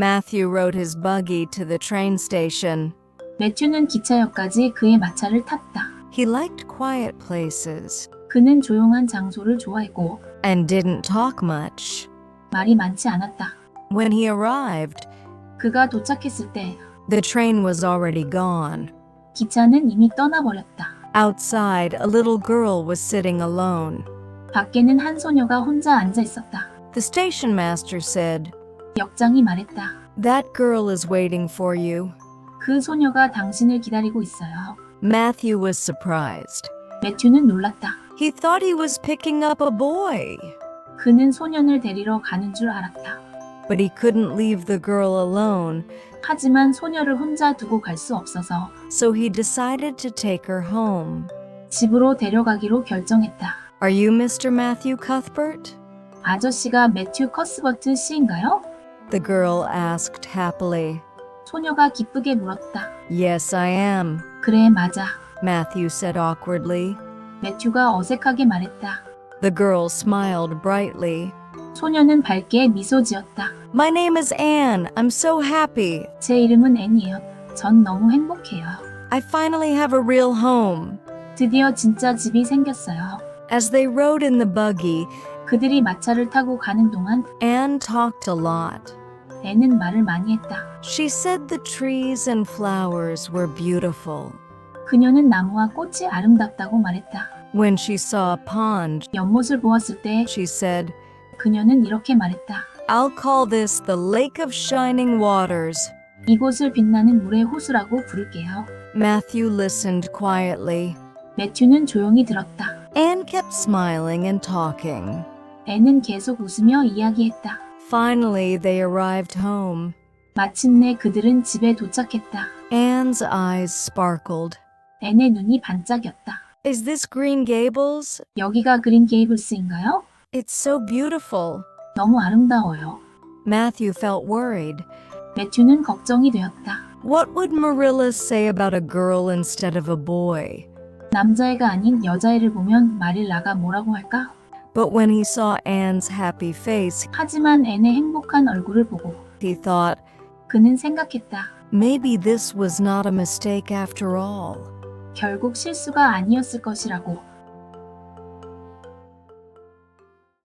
Matthew rode his buggy to the train station. 매튜는 기차역까지 그의 마차를 탔다. He liked quiet places 그는 조용한 장소를 좋아했고 and didn't talk much. 말이 많지 않았다. When he arrived, 그가 도착했을 때 the train was already gone. 기차는 이미 떠나버렸다. Outside, a little girl was sitting alone. 밖에는 한 소녀가 혼자 앉아 있었다. The station master said, 역장이 말했다. That girl is waiting for you. 그 소녀가 당신을 기다리고 있어요. Matthew was surprised. 매튜는 놀랐다. He thought he was picking up a boy, 그는 소년을 데리러 가는 줄 알았다. but he couldn't leave the girl alone, 하지만 소녀를 혼자 두고 갈 수 없어서 so he decided to take her home. 집으로 데려가기로 결정했다. Are you Mr. Matthew Cuthbert? 아저씨가 매튜 커스버트 씨인가요? The girl asked happily. 소녀가 기쁘게 물었다. Yes, I am, 그래, 맞아. Matthew said awkwardly. 매튜가 어색하게 말했다. The girl smiled brightly. 소녀는 밝게 미소 지었다. My name is Anne. I'm so happy. 제 이름은 앤이에요. 전 너무 행복해요. I finally have a real home. 드디어 진짜 집이 생겼어요. As they rode in the buggy, 그들이 마차를 타고 가는 동안 Anne talked a lot. 앤은 말을 많이 했다. She said the trees and flowers were beautiful. 그녀는 나무와 꽃이 아름답다고 말했다. When she saw a pond, 연못을 보았을 때 she said, 그녀는 이렇게 말했다. I'll call this the Lake of Shining Waters. 이곳을 빛나는 물의 호수라고 부를게요. Matthew listened quietly. 매튜는 조용히 들었다. Anne kept smiling and talking. 앤은 계속 웃으며 이야기했다. Finally, they arrived home. 마침내 그들은 집에 도착했다. Anne's eyes sparkled. 앤의 눈이 반짝였다. Is this Green Gables? 여기가 그린 게이블스인가요? It's so beautiful. 너무 아름다워요. Matthew felt worried. 매튜는 걱정이 되었다. What would Marilla say about a girl instead of a boy? 남자애가 아닌 여자애를 보면 마릴라가 뭐라고 할까? But when he saw Anne's happy face, 하지만 앤의 행복한 얼굴을 보고 he thought, 그는 생각했다. maybe this was not a mistake after all. 결국 실수가 아니었을 것이라고